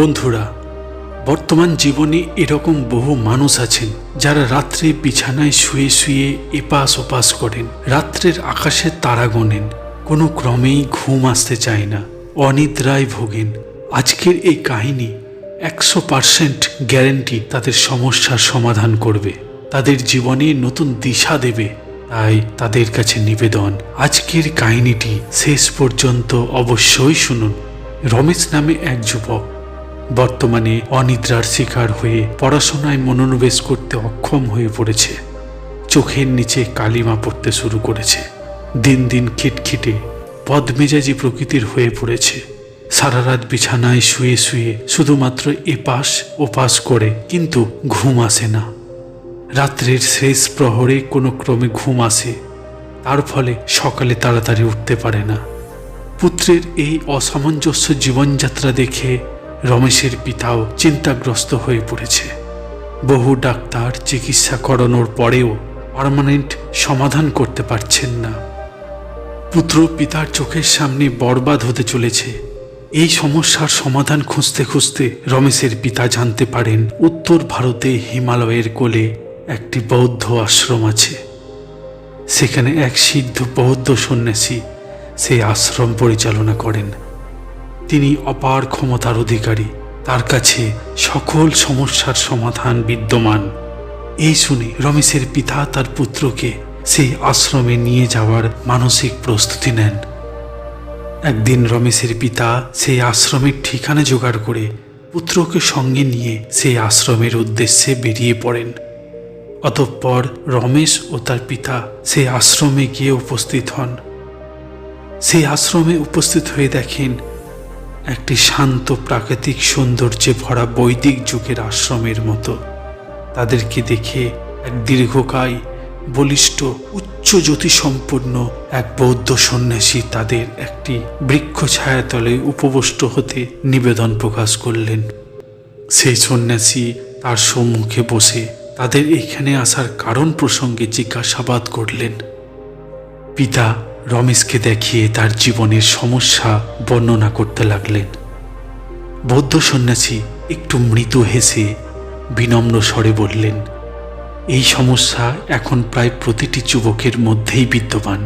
বন্ধুরা, বর্তমান জীবনে এরকম বহু মানুষ আছেন যারা রাত্রে বিছানায় শুয়ে শুয়ে এপাশ ওপাশ করেন, রাত্রের আকাশে তারা গোনেন, কোনো ক্রমেই ঘুম আসতে চায় না, অনিদ্রায় ভোগেন। আজকের এই কাহিনী একশো পার্সেন্ট গ্যারেন্টি তাদের সমস্যার সমাধান করবে, তাদের জীবনে নতুন দিশা দেবে, তাই তাদের কাছে নিবেদন। আজকের কাহিনীটি শেষ পর্যন্ত অবশ্যই শুনুন। রমেশ নামে এক যুবক বর্তমানে অনিদ্রার শিকার হয়ে পড়াশোনায় মনোনিবেশ করতে অক্ষম হয়ে পড়েছে। চোখের নিচে কালিমা পড়তে শুরু করেছে। দিন দিন খিটখিটে পদমেজাজি প্রকৃতির হয়ে পড়েছে। সারা রাত বিছানায় শুয়ে শুয়ে শুধুমাত্র এপাশ ওপাশ করে কিন্তু ঘুম আসে না। রাত্রের শেষ প্রহরে কোনো ক্রমে ঘুম আসে। তার ফলে সকালে তাড়াতাড়ি উঠতে পারে না। পুত্রের এই অসামঞ্জস্য জীবনযাত্রা দেখে রমেশের পিতাও চিন্তাগ্রস্ত হয়ে পড়েছে। বহু ডাক্তার চিকিৎসা করানোর পরেও পারমানেন্ট সমাধান করতে পারছেন না। পুত্র পিতার চোখের সামনে বরবাদ হতে চলেছে। এই সমস্যার সমাধান খুঁজতে খুঁজতে রমেশের পিতা জানতে পারেন, উত্তর ভারতে হিমালয়ের কোলে একটি বৌদ্ধ আশ্রম আছে। সেখানে এক সিদ্ধ বৌদ্ধ সন্ন্যাসী সেই আশ্রম পরিচালনা করেন। তিনি অপার ক্ষমতার অধিকারী। তার কাছে সকল সমস্যার সমাধান বিদ্যমান। এই শুনে রমেশের পিতা তার পুত্রকে সেই আশ্রমে নিয়ে যাওয়ার মানসিক প্রস্তুতি নেন। একদিন রমেশের পিতা সেই আশ্রমের ঠিকানা জোগাড় করে পুত্রকে সঙ্গে নিয়ে সেই আশ্রমের উদ্দেশ্যে বেরিয়ে পড়েন। অতঃপর রমেশ ও তার পিতা সেই আশ্রমে গিয়ে উপস্থিত হন। সেই আশ্রমে উপস্থিত হয়ে দেখেন একটি শান্ত প্রাকৃতিক সৌন্দর্যে ভরা বৈদিক যুগের আশ্রমের মতো। তাদেরকে দেখে এক দীর্ঘকায় বলিষ্ঠ, উচ্চ জ্যোতিসম্পন্ন এক বৌদ্ধ সন্ন্যাসী তাদের একটি বৃক্ষ ছায়াতলে উপবষ্ট হতে নিবেদন প্রকাশ করলেন। সেই সন্ন্যাসী তার সম্মুখে বসে তাদের এখানে আসার কারণ প্রসঙ্গে জিজ্ঞাসাবাদ করলেন। পিতা রমেশকে দেখিয়ে তার জীবনের সমস্যা বর্ণনা করতে লাগলেন। বৌদ্ধ সন্ন্যাসী একটু মৃদু হেসে বিনম্র স্বরে বললেন, এই সমস্যা এখন প্রায় প্রতিটি যুবকের মধ্যেই বিদ্যমান।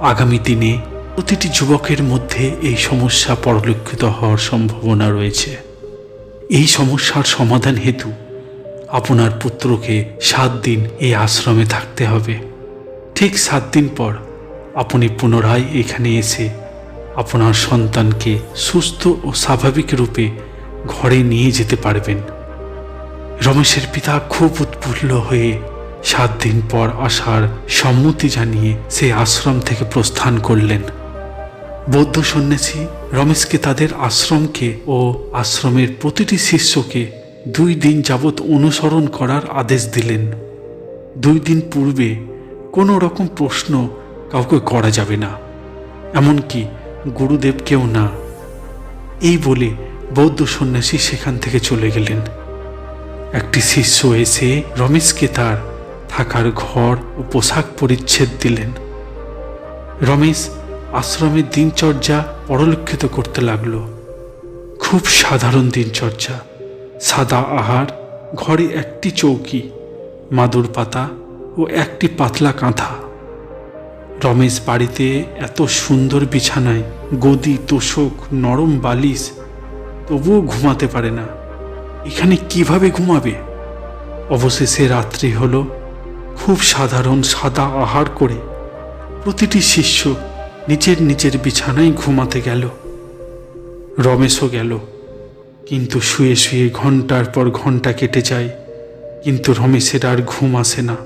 আগামী দিনে প্রতিটি যুবকের মধ্যে এই সমস্যা পরিলক্ষিত হওয়ার সম্ভাবনা রয়েছে। এই সমস্যার সমাধান হেতু আপনার পুত্রকে সাত দিন এই আশ্রমে থাকতে হবে। ঠিক সাত দিন পর আপনি পুনরায় এখানে এসে আপনার সন্তানকে সুস্থ ও স্বাভাবিক রূপে ঘরে নিয়ে যেতে পারবেন। রমেশের পিতা খুব উৎফুল্ল হয়ে সাত দিন পর আসার সম্মতি জানিয়ে সে আশ্রম থেকে প্রস্থান করলেন। বৌদ্ধ সন্ন্যাসী রমেশকে তাদের আশ্রমকে ও আশ্রমের প্রতিটি শিষ্যকে দুই দিন যাবৎ অনুসরণ করার আদেশ দিলেন। দুই দিন পূর্বে কোনো রকম প্রশ্ন কাউকে করা যাবে না, এমনকি গুরুদেবকেও না। এই বলে বৌদ্ধ সন্ন্যাসী সেখান থেকে চলে গেলেন। একটি শিষ্য এসে রমেশকে তার থাকার ঘর ও পোশাক পরিচ্ছেদ দিলেন। রমেশ আশ্রমের দিনচর্যা পরলক্ষিত করতে লাগল। খুব সাধারণ দিনচর্যা, সাদা আহার, ঘরে একটি চৌকি, মাদুর পাতা ও একটি পাতলা কাঁথা। রমেশ বাড়িতে এত সুন্দর বিছানায় গদি, তোষক, নরম বালিশ, তবুও ঘুমাতে পারে না। এখানে কীভাবে ঘুমাবে? অবশেষে রাত্রি হলো, খুব সাধারণ সাদা আহার করে প্রতিটি শিষ্য নিজের নিজের বিছানায় ঘুমাতে গেল। রমেশও গেল, কিন্তু শুয়ে শুয়ে ঘণ্টার পর ঘণ্টা কেটে যায়, কিন্তু রমেশের আর ঘুম আসে না।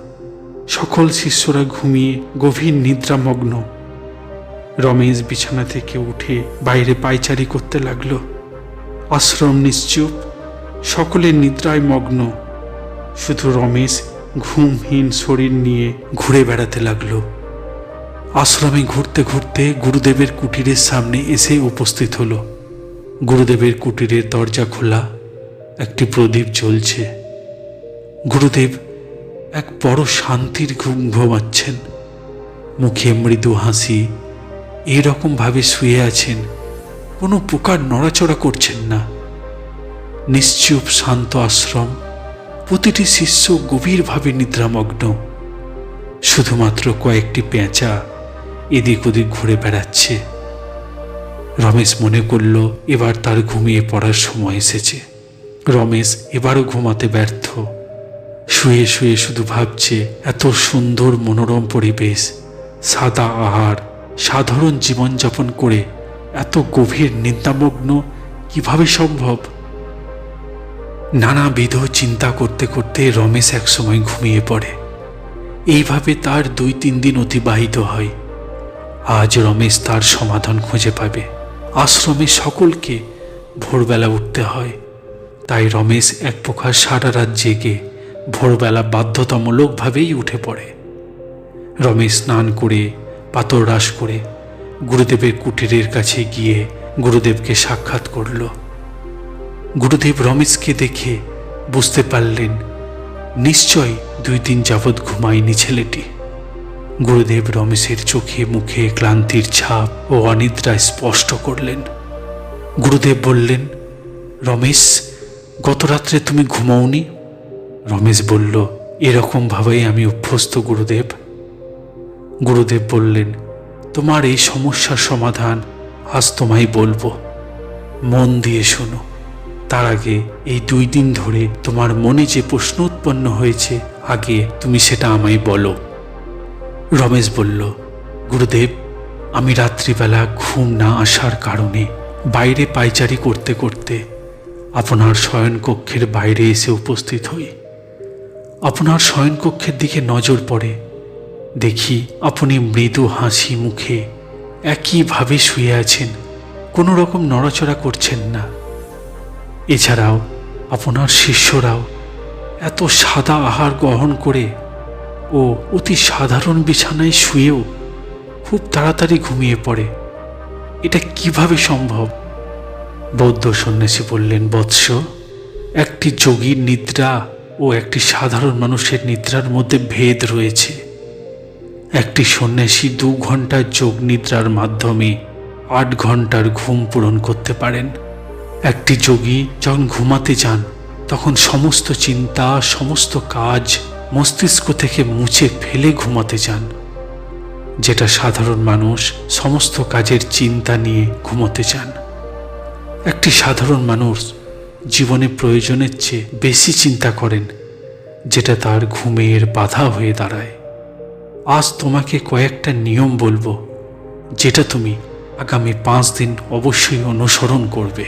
সকল শিষ্যরা ঘুমিয়ে গভীর নিদ্রামগ্ন। রমেশ বিছানা থেকে উঠে বাইরে পায়চারি করতে লাগল। আশ্রম নিশ্চুপ, সকলের নিদ্রায় মগ্ন। শুধু রমেশ ঘুমহীন শরীর নিয়ে ঘুরে বেড়াতে লাগল। আশ্রমে ঘুরতে ঘুরতে গুরুদেবের কুটিরের সামনে এসে উপস্থিত হলো। গুরুদেবের কুটিরের দরজা খোলা, একটি প্রদীপ জ্বলছে। গুরুদেব এক বড় শান্তির ঘুম ঘুমাচ্ছেন। মুখে মৃদু হাসি এরকমভাবে শুয়ে আছেন, কোনো প্রকার নড়াচড়া করছেন না। নিশ্চুপ শান্ত আশ্রম, প্রতিটি শিষ্য গভীরভাবে নিদ্রামগ্ন। শুধুমাত্র কয়েকটি পেঁচা এদিক ওদিক ঘুরে বেড়াচ্ছে। রমেশ মনে করল, এবার তার ঘুমিয়ে পড়ার সময় এসেছে। রমেশ এবারও ঘুমাতে ব্যর্থ। শুয়ে শুয়ে শুধু ভাবছে, এত সুন্দর মনোরম পরিবেশ, সাদা আহার, সাধারণ জীবনযাপন করে, এত গভীর নিন্দামগ্ন, কীভাবে সম্ভব? নানাবিধ চিন্তা করতে করতে রমেশ একসময় ঘুমিয়ে পড়ে। এইভাবে তার দুই তিন দিন অতিবাহিত হয়। আজ রমেশ তার সমাধান খুঁজে পাবে। আশ্রমে সকলকে ভোরবেলা উঠতে হয়। তাই রমেশ এক প্রকার সারা রাত জেগে ভোরবেলা বাধ্যতামূলকভাবেই উঠে পড়ে। রমেশ স্নান করে পাতর রাস করে গুরুদেবের কুটিরের কাছে গিয়ে গুরুদেবকে সাক্ষাৎ করল। গুরুদেব রমেশকে দেখে বুঝতে পারলেন, নিশ্চয় দুই দিন যাবৎ ঘুমায়নি ছেলেটি। গুরুদেব রমেশের চোখে মুখে ক্লান্তির ছাপ ও অনিদ্রা স্পষ্ট করলেন। গুরুদেব বললেন, রমেশ গত রাত্রে তুমি ঘুমাওনি? রমেশ বলল এরকমভাবেই আমি অভ্যস্ত, গুরুদেব। গুরুদেব বললেন, তোমার এই সমস্যার সমাধান আজ তোমায় বলব। মন দিয়ে শোনো, তার আগে এই দুই দিন ধরে তোমার মনে যে প্রশ্ন উৎপন্ন হয়েছে, আগে তুমি সেটা আমায় বলো। রমেশ বলল, গুরুদেব, আমি রাত্রিবেলা ঘুম না আসার কারণে বাইরে পাইচারি করতে করতে আপনার শয়নকক্ষের বাইরে এসে উপস্থিত হই। আপনার শয়নকক্ষের দিকে নজর পড়ে। দেখি আপনি মৃদু হাসি মুখে একইভাবে শুয়ে আছেন, কোনো রকম নড়াচড়া করছেন না। এছাড়াও আপনার শিষ্যরাও এত সাদা আহার গ্রহণ করে ও অতি সাধারণ বিছানায় শুয়েও খুব তাড়াতাড়ি ঘুমিয়ে পড়ে। এটা কীভাবে সম্ভব? বৌদ্ধ সন্ন্যাসী বললেন, বৎস, একটি যোগীর নিদ্রা ও একটি সাধারণ মানুষের নিদ্রার মধ্যে ভেদ রয়েছে। একটি সন্ন্যাসী দু ঘণ্টার যোগ নিদ্রার মাধ্যমে আট ঘণ্টার ঘুম পূরণ করতে পারেন। একটি যোগী যখন ঘুমাতে যান, তখন সমস্ত চিন্তা, সমস্ত কাজ মস্তিষ্ক থেকে মুছে ফেলে ঘুমাতে যান। যেটা সাধারণ মানুষ সমস্ত কাজের চিন্তা নিয়ে ঘুমোতে চান একটি সাধারণ মানুষ জীবনে প্রয়োজনের চেয়ে বেশি চিন্তা করেন, যেটা তার ঘুমের বাধা হয়ে দাঁড়ায়। আজ তোমাকে কয়েকটা নিয়ম বলব, যেটা তুমি আগামী পাঁচ দিন অবশ্যই অনুসরণ করবে।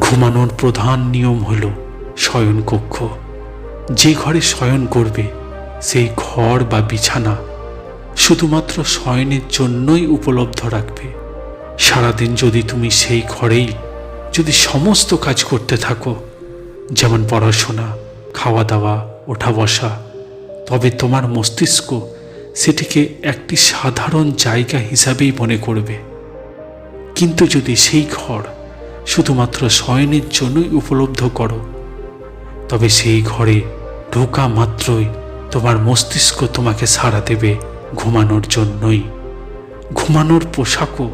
ঘুমানোর প্রধান নিয়ম হল শয়নকক্ষ যে ঘরে শয়ন করবে, সেই ঘর বা বিছানা শুধুমাত্র শয়নের জন্যই উপলব্ধ রাখবে। সারাদিন যদি তুমি সেই ঘরেই যদি সমস্ত কাজ করতে থাকো, যেমন পড়াশোনা খাওয়া দাওয়া ওঠা বসা তবে তোমার মস্তিষ্ক সেটিকে একটি সাধারণ জায়গা হিসাবেই মনে করবে। কিন্তু যদি সেই ঘর শুধুমাত্র শয়নের জন্যই উপলব্ধ করো, তবে সেই ঘরে ঢোকা মাত্রই তোমার মস্তিষ্ক তোমাকে সাড়া দেবে ঘুমানোর জন্যই। ঘুমানোর পোশাকও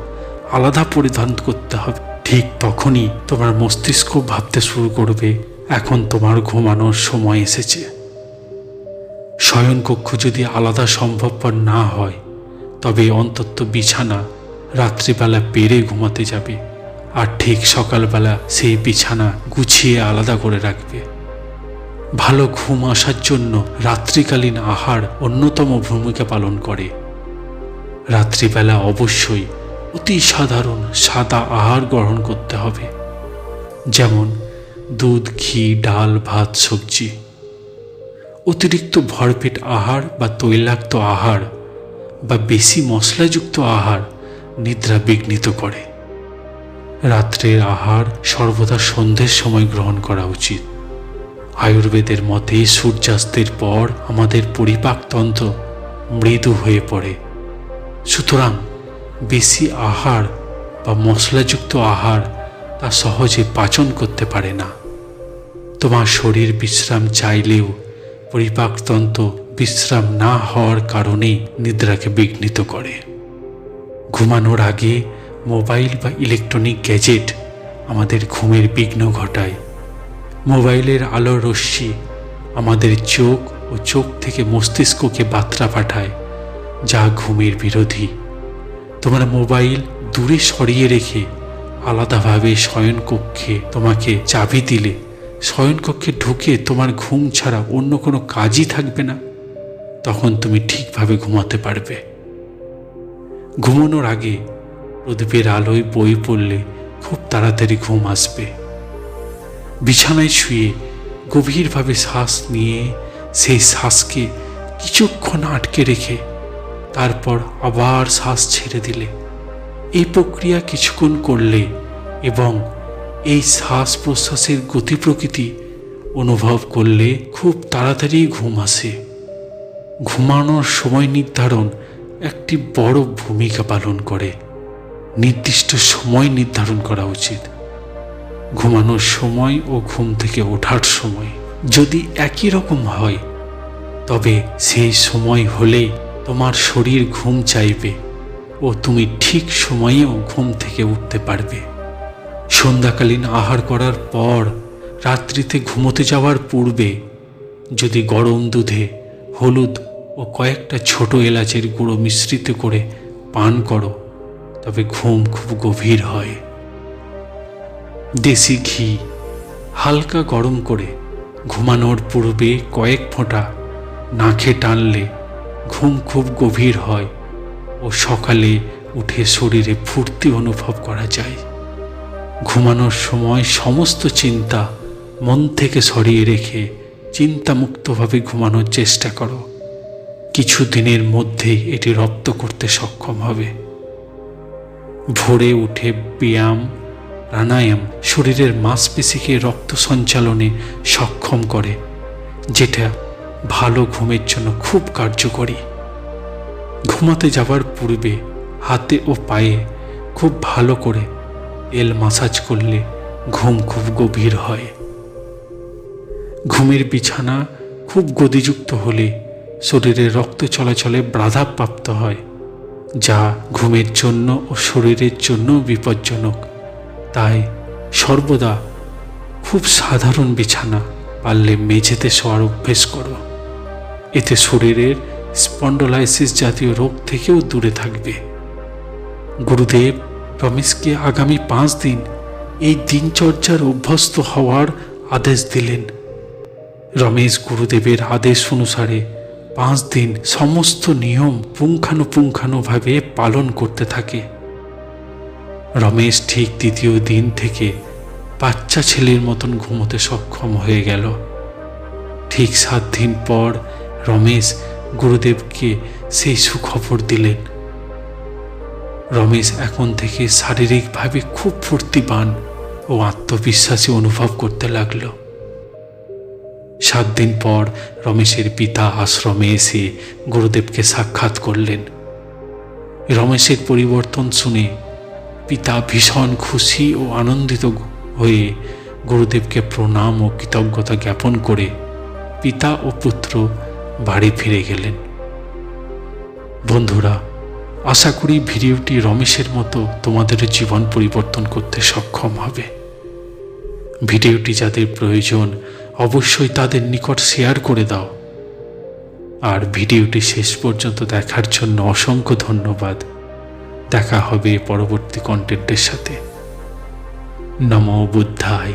আলাদা পরিধান করতে হবে। ঠিক তখনই তোমার মস্তিষ্ক ভাবতে শুরু করবে, এখন তোমার ঘুমানোর সময় এসেছে। শয়নকক্ষ যদি আলাদা সম্ভবপর না হয়, তবে অন্তত বিছানা রাত্রিবেলা পেরে ঘুমাতে যাবে, আর ঠিক সকালবেলা সেই বিছানা গুছিয়ে আলাদা করে রাখবে। ভালো ঘুম আসার জন্য রাত্রিকালীন আহার অন্যতম ভূমিকা পালন করে। রাত্রিবেলা অবশ্যই অতি সাধারণ সাদা আহার গ্রহণ করতে হবে। যেমন দুধ, ঘি, ডাল, ভাত, সবজি। অতিরিক্ত ভরপেট আহার বা তৈলাক্ত আহার বা বেশি মশলাযুক্ত আহার নিদ্রা বিঘ্নিত করে। রাত্রের আহার সর্বদা সন্ধ্যের সময় গ্রহণ করা উচিত। আয়ুর্বেদের মতে সূর্যাস্তের পর আমাদের পরিপাকতন্ত্র মৃদু হয়ে পড়ে। সুতরাং বেশি আহার বা মশলাযুক্ত আহার তা সহজে পাচন করতে পারে না। তোমার শরীর বিশ্রাম চাইলেও পরিপাকতন্ত্র বিশ্রাম না হওয়ার কারণেই নিদ্রাকে বিঘ্নিত করে। ঘুমানোর আগে মোবাইল বা ইলেকট্রনিক গ্যাজেট আমাদের ঘুমের বিঘ্ন ঘটায়। মোবাইলের আলোর রশ্মি আমাদের চোখ ও চোখ থেকে মস্তিষ্ককে বার্তা পাঠায়, যা ঘুমের বিরোধী। তোমার মোবাইল দূরে সরিয়ে রেখে আলাদাভাবে শয়নকক্ষে তোমাকে চাবি দিলে। শয়নকক্ষে ঢুকে তোমার ঘুম ছাড়া অন্য কোনো কাজই থাকবে না। তখন তুমি ঠিকভাবে ঘুমাতে পারবে। ঘুমানোর আগে প্রদীপের আলোয় বই পড়লে খুব তাড়াতাড়ি ঘুম আসবে। বিছানায় শুয়ে গভীরভাবে শ্বাস নিয়ে সেই শ্বাসকে কিছুক্ষণ আটকে রেখে তারপর আবার শ্বাস ছেড়ে দিলে। এই প্রক্রিয়া কিছুক্ষণ করলে এবং এই শ্বাস প্রশ্বাসের গতি প্রকৃতি অনুভব করলে খুব তাড়াতাড়ি ঘুম আসে। ঘুমানোর সময় নির্ধারণ একটি বড় ভূমিকা পালন করে। নির্দিষ্ট সময় নির্ধারণ করা উচিত। ঘুমানোর সময় ও ঘুম থেকে ওঠার সময়। যদি একই রকম হয়, তবে সেই সময় হলেই তোমার শরীর ঘুম চাইবে ও তুমি ঠিক সময়েও ঘুম থেকে উঠতে পারবে। সন্ধ্যাকালীন আহার করার পর রাত্রিতে ঘুমোতে যাওয়ার পূর্বে যদি গরম দুধে, হলুদ ও কয়েকটা ছোট এলাচের গুঁড়ো মিশ্রিত করে পান করো, তবে ঘুম খুব গভীর হয়। দেশি ঘি হালকা গরম করে ঘুমানোর পূর্বে কয়েক ফোঁটা নাকে টানলে ঘুম খুব গভীর হয় ও সকালে উঠে শরীরে ফুর্তি অনুভব করা যায়। ঘুমানোর সময় সমস্ত চিন্তা মন থেকে সরিয়ে রেখে চিন্তামুক্তভাবে ঘুমানোর চেষ্টা করো। কিছু দিনের মধ্যেই এটি রপ্ত করতে সক্ষম হবে। ভোরে উঠে ব্যায়াম, প্রাণায়াম শরীরের মাংসপেশিকে রক্ত সঞ্চালনে সক্ষম করে, যেটা ভালো ঘুমের জন্য খুব কার্যকরী। ঘুমাতে যাওয়ার পূর্বে হাতে ও পায়ে খুব ভালো করে তেল মাসাজ করলে ঘুম খুব গভীর হয়। ঘুমের বিছানা খুব গদিযুক্ত হলে শরীরে রক্ত চলাচলে বাধাপ্রাপ্ত হয়, যা ঘুমের জন্য ও শরীরের জন্য বিপজ্জনক। তাই সর্বদা খুব সাধারণ বিছানা পারলে মেঝেতে শোয়ার অভ্যেস করো। এতে শরীরের স্পন্ডোলাইসিস জাতীয় রোগ থেকেও দূরে থাকবে। গুরুদেব রমেশকে আগামী পাঁচ দিন এই দিনচর্যার অভ্যস্ত হওয়ার আদেশ দিলেন। রমেশ গুরুদেবের আদেশ অনুসারে পাঁচ দিন সমস্ত নিয়ম পুঙ্খানুপুঙ্খানুভাবে পালন করতে থাকে। রমেশ ঠিক দ্বিতীয় দিন থেকে বাচ্চা ছেলের মতন ঘুমোতে সক্ষম হয়ে গেল। ঠিক সাত দিন পর রমেশ গুরুদেবকে সেই সুখবর দিলেন। রমেশ এখন থেকে শারীরিকভাবে খুব ফুর্তিবান ও আত্মবিশ্বাসী অনুভব করতে লাগল। সাত দিন পর রমেশের পিতা আশ্রমে এসে গুরুদেবকে সাক্ষাৎ করলেন। রমেশের পরিবর্তন শুনে পিতা ভীষণ খুশি ও আনন্দিত হয়ে গুরুদেবকে প্রণাম ও কৃতজ্ঞতা জ্ঞাপন করে পিতা ও পুত্র বাড়ি ফিরে গেলেন। বন্ধুরা, আশা করি ভিডিওটি রমেশের মতো তোমাদের জীবন পরিবর্তন করতে সক্ষম হবে। ভিডিওটি যাদের প্রয়োজন, অবশ্যই তাদের নিকট শেয়ার করে দাও। আর ভিডিওটি শেষ পর্যন্ত দেখার জন্য অসংখ্য ধন্যবাদ। দেখা হবে পরবর্তী কন্টেন্টের সাথে। নমো বুদ্ধায়।